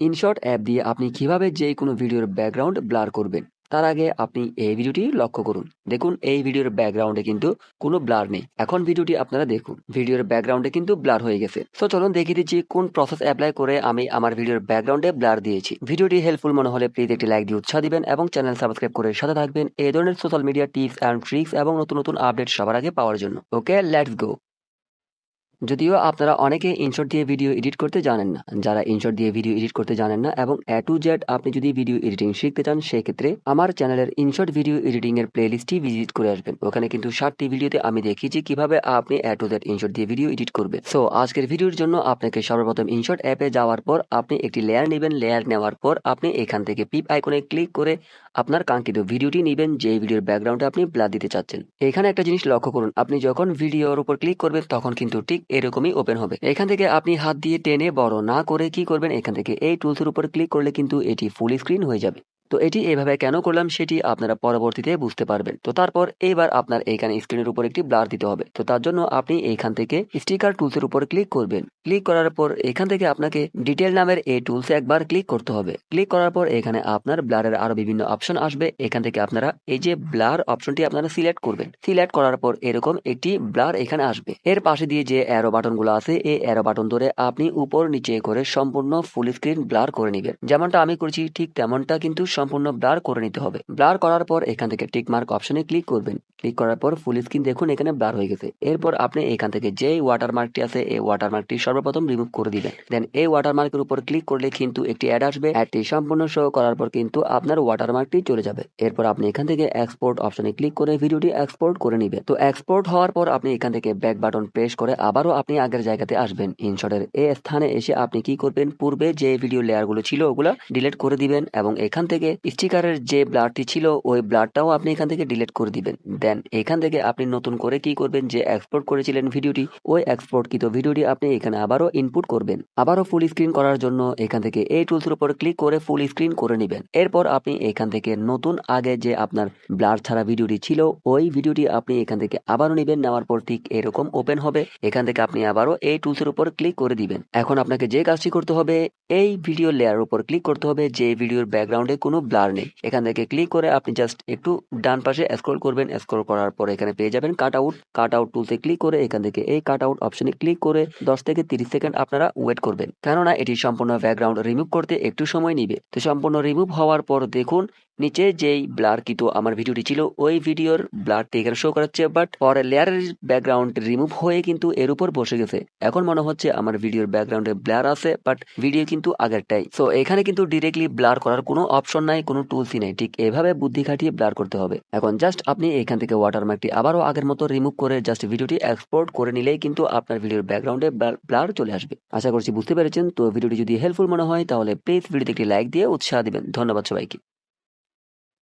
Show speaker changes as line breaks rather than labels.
InShot app দিয়ে আপনি কীভাবে যে কোনো ভিডিওর ব্যাকগ্রাউন্ড ব্লার করবেন, তার আগে আপনি এই ভিডিওটি লক্ষ্য করুন। দেখুন, এই ভিডিওর ব্যাকগ্রাউন্ডে কিন্তু কোনো ব্লার নেই। এখন ভিডিওটি আপনারা দেখুন। ভিডিওর ব্যাকগ্রাউন্ডে কিন্তু ব্লার হয়ে গেছে। তো চলুন দেখিয়ে দিচ্ছি কোন প্রসেস অ্যাপ্লাই করে আমি আমার ভিডিওর ব্যাকগ্রাউন্ডে ব্লার দিয়েছি। ভিডিওটি হেল্পফুল মনে হলে প্লিজ একটি লাইক দিয়ে উৎসাহ দিবেন এবং চ্যানেল সাবস্ক্রাইব করে সাথে থাকবেন। এই ধরনের social media tips and tricks এবং নতুন নতুন আপডেট সবার আগে পাওয়ার জন্য। ওকে লেটস গো যদিও আপনারা অনেকে ইনশর্ট দিয়ে ভিডিও এডিট করতে জানেন না। যারা ইনশর্ট দিয়ে ভিডিও এডিট করতে জানেন না এবং এ টু জেড আপনি যদি ভিডিও এডিটিং শিখতে চান, সেক্ষেত্রে আমার চ্যানেলের ইনশর্ট ভিডিও এডিটিং এর প্লেলিস্টটি ভিজিট করে আসবেন। ওখানে কিন্তু ষাটটি ভিডিওতে আমি দেখিয়েছি কীভাবে আপনি এ টু জেড ইনশর্ট দিয়ে ভিডিও এডিট করবেন। সো আজকের ভিডিওর জন্য আপনাকে সর্বপ্রথম ইনশর্ট অ্যাপে যাওয়ার পর আপনি একটি লেয়ার নেবেন। লেয়ার নেওয়ার পর আপনি এখান থেকে পিপ আইকনে ক্লিক করে আপনার কাঙ্ক্ষিত ভিডিওটি নেবেন। যে ভিডিওর ব্যাকগ্রাউন্ডে আপনি ব্লার দিতে চাচ্ছেন। এখানে একটা জিনিস লক্ষ্য করুন। আপনি যখন ভিডিওর উপর ক্লিক করবেন, তখন কিন্তু ঠিক এরকমই ওপেন হবে। এখান থেকে আপনি হাত দিয়ে টেনে বড় না করে কি করবেন? এখান থেকে এই টুলসের উপর ক্লিক করলে কিন্তু এটি ফুল স্ক্রিন হয়ে যাবে। তো এটি এভাবে কেন করলাম সেটি আপনারা পরবর্তীতে বুঝতে পারবেন। তো তারপর এইবার আপনার এইখানে স্ক্রিনের উপর একটি ব্লার দিতে হবে। তো তার জন্য আপনি এইখান থেকে স্টিকার টুলসের উপর ক্লিক করবেন। ক্লিক করার পর এখান থেকে আপনাকে ডিটেল নামের এই টুলসে একবার ক্লিক করতে হবে। ক্লিক করার পর এখানে আপনার ব্লারের আরও বিভিন্ন অপশন আসবে। এখান থেকে আপনারা এই যে ব্লার অপশনটি আপনারা সিলেক্ট করবেন সিলেক্ট করার পর এরকম একটি ব্লার এখানে আসবে। এর পাশে দিয়ে যে অ্যারো বাটনগুলো আছে, এই অ্যারো বাটন ধরে আপনি উপর নিচে করে সম্পূর্ণ ফুল স্ক্রিন ব্লার করে নেবেন। যেমনটা আমি করেছি, ঠিক তেমনটা কিন্তু সম্পূর্ণ ব্লার করে নিতে হবে। ব্লার করার পর এখান থেকে টিক মার্ক অপশনে ক্লিক করবেন। ক্লিক করার পর ফুল স্ক্রিন দেখুন, এখানে ব্লার হয়ে গেছে। এরপর আপনি এখান থেকে যে ওয়াটারমার্কটি আছে, এই ওয়াটারমার্কটি সর্বপ্রথম রিমুভ করে দিবেন। দেন এই ওয়াটার ওয়াটারমার্কের উপর ক্লিক করলে কিন্তু একটি অ্যাড আসবে। অ্যাডটি সম্পূর্ণ শো করার পর কিন্তু আপনার ওয়াটার ওয়াটারমার্কটি চলে যাবে। এরপর আপনি এখান থেকে এক্সপোর্ট অপশনে ক্লিক করে ভিডিওটি এক্সপোর্ট করে নিবেন। তো এক্সপোর্ট হওয়ার পর আপনি এখান থেকে ব্যাক বাটন প্রেস করে আবারও আপনি আগের জায়গাতে আসবেন। ইনশটের এই স্থানে এসে আপনি কি করবেন? পূর্বে যে ভিডিও লেয়ারগুলো ছিল, ওগুলো ডিলিট করে দিবেন এবং এখান থেকে স্টিকারের যে ব্লাডটি ছিল, ওই ব্লাডটাও আপনি এখান থেকে ডিলিট করে দিবেন। দেন এখান থেকে আপনি নতুন করে কি করবেন যে এক্সপোর্ট করেছিলেন ভিডিওটি, ওই এক্সপোর্ট কৃত ভিডিওটি আপনি এখানে আবারও ইনপুট করবেন। আবারও ফুল স্ক্রিন করার জন্য এখান থেকে এই টুলসের উপর ক্লিক করে ফুল স্ক্রিন করে নেবেন। এরপর আপনি এখান থেকে নতুন আগে যে আপনার ব্লার ছাড়া ভিডিওটি ছিল, ওই ভিডিওটি আপনি এখান থেকে আবারও নেবেন। নেওয়ার পর ঠিক এরকম ওপেন হবে। এখান থেকে আপনি আবারও এই টুলসের উপর ক্লিক করে দিবেন। এখন আপনাকে যে কাজটি করতে হবে, এই ভিডিও লেয়ার উপর ক্লিক করতে হবে, যে ভিডিওর ব্যাকগ্রাউন্ডে কোনো ব্লার নেই। এখান থেকে ক্লিক করে আপনি জাস্ট একটু ডান পাশে স্ক্রল করবেন। স্ক্রল করার পর এখানে পেয়ে যাবেন কাট আউট কাট আউট টুলসে ক্লিক করে এখান থেকে এই কাট আউট অপশনে ক্লিক করে দশ থেকে তিরিশ সেকেন্ড আপনারা ওয়েট করবেন। কেননা এটি সম্পূর্ণ ব্যাকগ্রাউন্ড রিমুভ করতে একটু সময় নিবে। তো সম্পূর্ণ রিমুভ হওয়ার পর দেখুন নিচে যেই ব্লার কিন্তু আমার ভিডিওটি ছিল, ওই ভিডিওর ব্লারটি এখানে শো করাচ্ছে বাট পরে লেয়ারের ব্যাকগ্রাউন্ড রিমুভ হয়ে কিন্তু এর উপর বসে গেছে। এখন মনে হচ্ছে আমার ভিডিওর ব্যাকগ্রাউন্ডে ব্লার আছে বাট ভিডিও কিন্তু আগেরটাই। সো এখানে কিন্তু ডিরেক্টলি ব্লার করার কোনো অপশন নাই, কোনো টুলসই নাই, ঠিক এভাবে বুদ্ধি খাটিয়ে ব্লার করতে হবে। এখন জাস্ট আপনি এখান থেকে ওয়াটারমার্কটি আবারও আগের মতো রিমুভ করে জাস্ট ভিডিওটি এক্সপোর্ট করে নিলেই কিন্তু আপনার ভিডিওর ব্যাকগ্রাউন্ডে ব্লার চলে আসবে। আশা করছি বুঝতে পেরেছেন, তো ভিডিওটি যদি হেল্পফুল মনে হয়, তাহলে প্লিজ ভিডিওতে একটি লাইক দিয়ে উৎসাহ দিবেন। ধন্যবাদ সবাইকে।